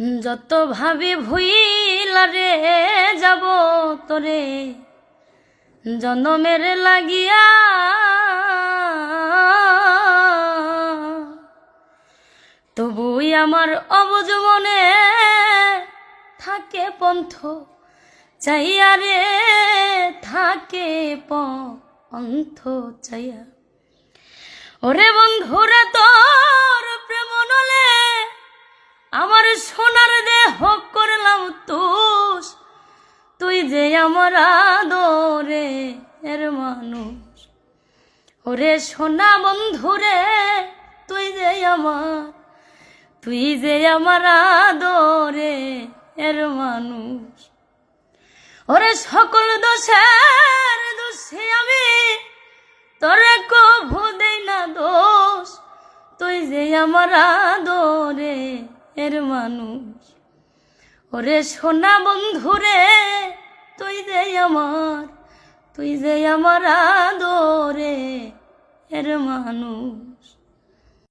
যত ভাবি ভুইলা রে, যাব তোরে। জনমের লাগিয়া তবুই আমার অবুজ মনে থাকে পন্থ। চাইয়া রে, থাকে পন্থ চাইয়া। ওরে বন্ধুরা সোনার দেহ করলাম তুষ। তুই যে আমার আদরে এর মানুষ। ওরে সোনা বন্ধুরে তুই যে আমার, তুই যে আমার আদরে এর মানুষ। ওরে সকল দোষের দোষে আমি, তোরে কভু দেই না দোষ। তুই যে আমার আদরে এর মানুষ। ওরে সোনা বন্ধু রে, তুই যে আমার, তুই যে আমার আদরে এর মানুষ।